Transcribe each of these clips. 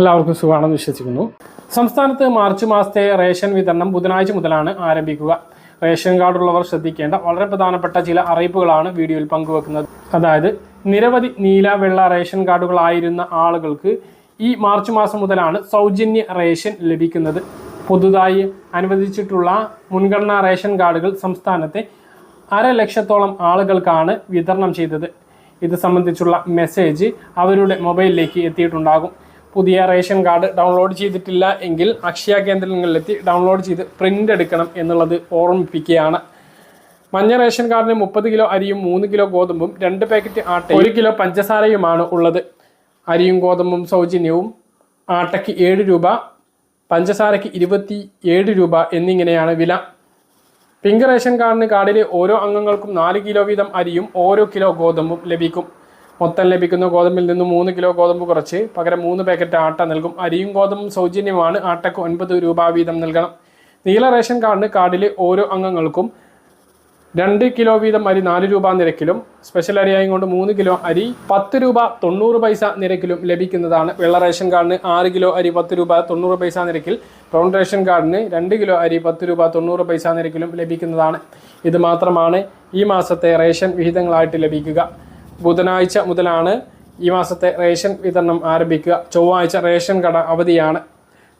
എല്ലാവർക്കും സുഖമാണെന്ന് വിശ്വസിക്കുന്നു. സംസ്ഥാനത്ത് മാർച്ച് മാസത്തെ റേഷൻ വിതരണം ബുധനാഴ്ച മുതലാണ് ആരംഭിക്കുക. റേഷൻ കാർഡുള്ളവർ ശ്രദ്ധിക്കേണ്ട വളരെ പ്രധാനപ്പെട്ട ചില അറിയിപ്പുകളാണ് വീഡിയോയിൽ പങ്കുവെക്കുന്നത്. അതായത് നിരവധി നീല വെള്ള റേഷൻ കാർഡുകളായിരുന്ന ആളുകൾക്ക് ഈ മാർച്ച് മാസം മുതലാണ് സൗജന്യ റേഷൻ ലഭിക്കുന്നത്. പുതുതായി അനുവദിച്ചിട്ടുള്ള മുൻഗണനാ റേഷൻ കാർഡുകൾ സംസ്ഥാനത്തെ അര ലക്ഷത്തോളം ആളുകൾക്കാണ് വിതരണം ചെയ്തത്. ഇത് സംബന്ധിച്ചുള്ള മെസ്സേജ് അവരുടെ മൊബൈലിലേക്ക് എത്തിയിട്ടുണ്ടാകും. പുതിയ റേഷൻ കാർഡ് ഡൗൺലോഡ് ചെയ്തിട്ടില്ല എങ്കിൽ അക്ഷയ കേന്ദ്രങ്ങളിലെത്തി ഡൗൺലോഡ് ചെയ്ത് പ്രിന്റ് എടുക്കണം എന്നുള്ളത് ഓർമ്മിപ്പിക്കുകയാണ്. മഞ്ഞ റേഷൻ കാർഡിന് മുപ്പത് കിലോ അരിയും മൂന്ന് കിലോ ഗോതമ്പും രണ്ട് പാക്കറ്റ് ആട്ട ഒരു കിലോ പഞ്ചസാരയുമാണ് ഉള്ളത്. അരിയും ഗോതമ്പും സൗജന്യവും ആട്ടയ്ക്ക് ഏഴ് രൂപ പഞ്ചസാരയ്ക്ക് ഇരുപത്തി ഏഴ് രൂപ എന്നിങ്ങനെയാണ് വില. പിങ്ക് റേഷൻ കാർഡിന് കാർഡിലെ ഓരോ അംഗങ്ങൾക്കും നാല് കിലോ വീതം അരിയും ഓരോ കിലോ ഗോതമ്പും ലഭിക്കും. മൊത്തം ലഭിക്കുന്ന ഗോതമ്പിൽ നിന്ന് മൂന്ന് കിലോ ഗോതമ്പ് കുറച്ച്. പകരം മൂന്ന് പാക്കറ്റ് ആട്ട നൽകും. അരിയും ഗോതമ്പും സൗജന്യമാണ്. ആട്ടയ്ക്ക് ഒൻപത് രൂപ വീതം നൽകണം. നീല റേഷൻ കാർഡിന് കാർഡിലെ ഓരോ അംഗങ്ങൾക്കും രണ്ട് കിലോ വീതം അരി നാല് രൂപ നിരക്കിലും സ്പെഷ്യൽ അരിയായും കൊണ്ട് മൂന്ന് കിലോ അരി പത്ത് രൂപ തൊണ്ണൂറ് പൈസ നിരക്കിലും ലഭിക്കുന്നതാണ്. വെള്ള റേഷൻ കാർഡിന് ആറ് കിലോ അരി പത്ത് രൂപ തൊണ്ണൂറ് പൈസ നിരക്കിൽ ബ്രൗൺ റേഷൻ കാർഡിന് രണ്ട് കിലോ അരി പത്ത് രൂപ തൊണ്ണൂറ് പൈസ നിരക്കിലും ലഭിക്കുന്നതാണ്. ഇത് മാത്രമാണ് ഈ മാസത്തെ റേഷൻ വിഹിതങ്ങളായിട്ട് ലഭിക്കുക. ബുധനാഴ്ച മുതലാണ് ഈ മാസത്തെ റേഷൻ വിതരണം ആരംഭിക്കുക. ചൊവ്വാഴ്ച റേഷൻ കട അവധിയാണ്.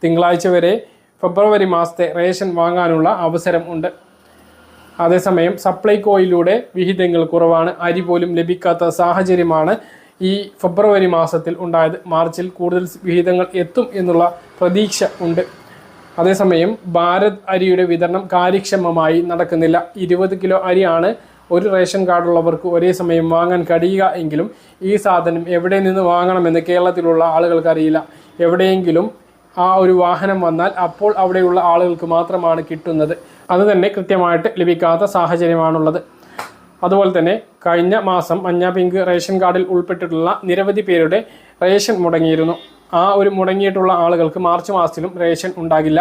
തിങ്കളാഴ്ച വരെ ഫെബ്രുവരി മാസത്തെ റേഷൻ വാങ്ങാനുള്ള അവസരം ഉണ്ട്. അതേസമയം സപ്ലൈകോയിലൂടെ വിഹിതങ്ങൾ കുറവാണ്. അരി പോലും ലഭിക്കാത്ത സാഹചര്യമാണ് ഈ ഫെബ്രുവരി മാസത്തിൽ ഉണ്ടായത്. മാർച്ചിൽ കൂടുതൽ വിഹിതങ്ങൾ എത്തും എന്നുള്ള പ്രതീക്ഷ ഉണ്ട്. അതേസമയം ഭാരത് അരിയുടെ വിതരണം കാര്യക്ഷമമായി നടക്കുന്നില്ല. ഇരുപത് കിലോ അരിയാണ് ഒരു റേഷൻ കാർഡുള്ളവർക്ക് ഒരേ സമയം വാങ്ങാൻ കഴിയുക എങ്കിലും ഈ സാധനം എവിടെ നിന്ന് വാങ്ങണമെന്ന് കേരളത്തിലുള്ള ആളുകൾക്ക് അറിയില്ല. എവിടെയെങ്കിലും ആ ഒരു വാഹനം വന്നാൽ അപ്പോൾ അവിടെയുള്ള ആളുകൾക്ക് മാത്രമാണ് കിട്ടുന്നത്. അത് തന്നെ കൃത്യമായിട്ട് ലഭിക്കാത്ത സാഹചര്യമാണുള്ളത്. അതുപോലെ തന്നെ കഴിഞ്ഞ മാസം മഞ്ഞ പിങ്ക് റേഷൻ കാർഡിൽ ഉൾപ്പെട്ടിട്ടുള്ള നിരവധി പേരുടെ റേഷൻ മുടങ്ങിയിരുന്നു. ആ ഒരു മുടങ്ങിയിട്ടുള്ള ആളുകൾക്ക് മാർച്ച് മാസത്തിലും റേഷൻ ഉണ്ടാകില്ല.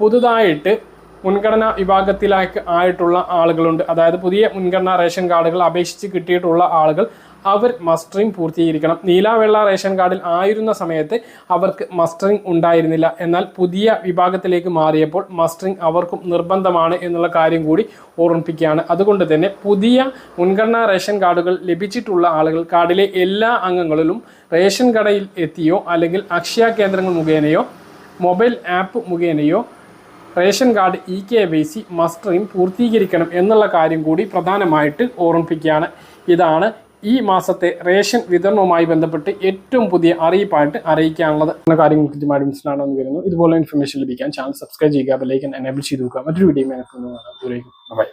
പുതുതായിട്ട് മുൻഗണനാ വിഭാഗത്തിലേക്ക് ആയിട്ടുള്ള ആളുകളുണ്ട്. അതായത് പുതിയ മുൻഗണനാ റേഷൻ കാർഡുകൾ അപേക്ഷിച്ച് കിട്ടിയിട്ടുള്ള ആളുകൾ അവർ മസ്റ്ററിംഗ് പൂർത്തീകരിക്കണം. നീല വെള്ള റേഷൻ കാർഡിൽ ആയിരുന്ന സമയത്ത് അവർക്ക് മസ്റ്ററിംഗ് ഉണ്ടായിരുന്നില്ല. എന്നാൽ പുതിയ വിഭാഗത്തിലേക്ക് മാറിയപ്പോൾ മസ്റ്ററിംഗ് അവർക്കും നിർബന്ധമാണ് എന്നുള്ള കാര്യം കൂടി ഓർമ്മിപ്പിക്കുകയാണ്. അതുകൊണ്ട് തന്നെ പുതിയ മുൻഗണനാ റേഷൻ കാർഡുകൾ ലഭിച്ചിട്ടുള്ള ആളുകൾ കാർഡിലെ എല്ലാ അംഗങ്ങളിലും റേഷൻ കടയിൽ എത്തിയോ അല്ലെങ്കിൽ അക്ഷയ കേന്ദ്രങ്ങൾ മുഖേനയോ mobile app മുഖേനയോ ration card E K Y C mustering പൂർത്തീകരിക്കണം എന്നുള്ള കാര്യം കൂടി പ്രധാനമായിട്ട് ഓർമ്മിപ്പിക്കുകയാണ്. ഇതാണ് ഈ മാസത്തെ റേഷൻ വിതരണവുമായി ബന്ധപ്പെട്ട് ഏറ്റവും പുതിയ അറിയിപ്പായിട്ട് അറിയിക്കാനുള്ളത്. എന്ന കാര്യങ്ങൾ കൃത്യമായിട്ട് മനസ്സിലാണെന്ന് വരുന്നു. ഇതുപോലെ ഇൻഫർമേഷൻ ലഭിക്കാൻ ചാനൽ സബ്സ്ക്രൈബ് ചെയ്യുക ബെല്ലൈക്കൻ എനേബിൾ ചെയ്ത് നോക്കുക മറ്റൊരു വീഡിയോ ബൈ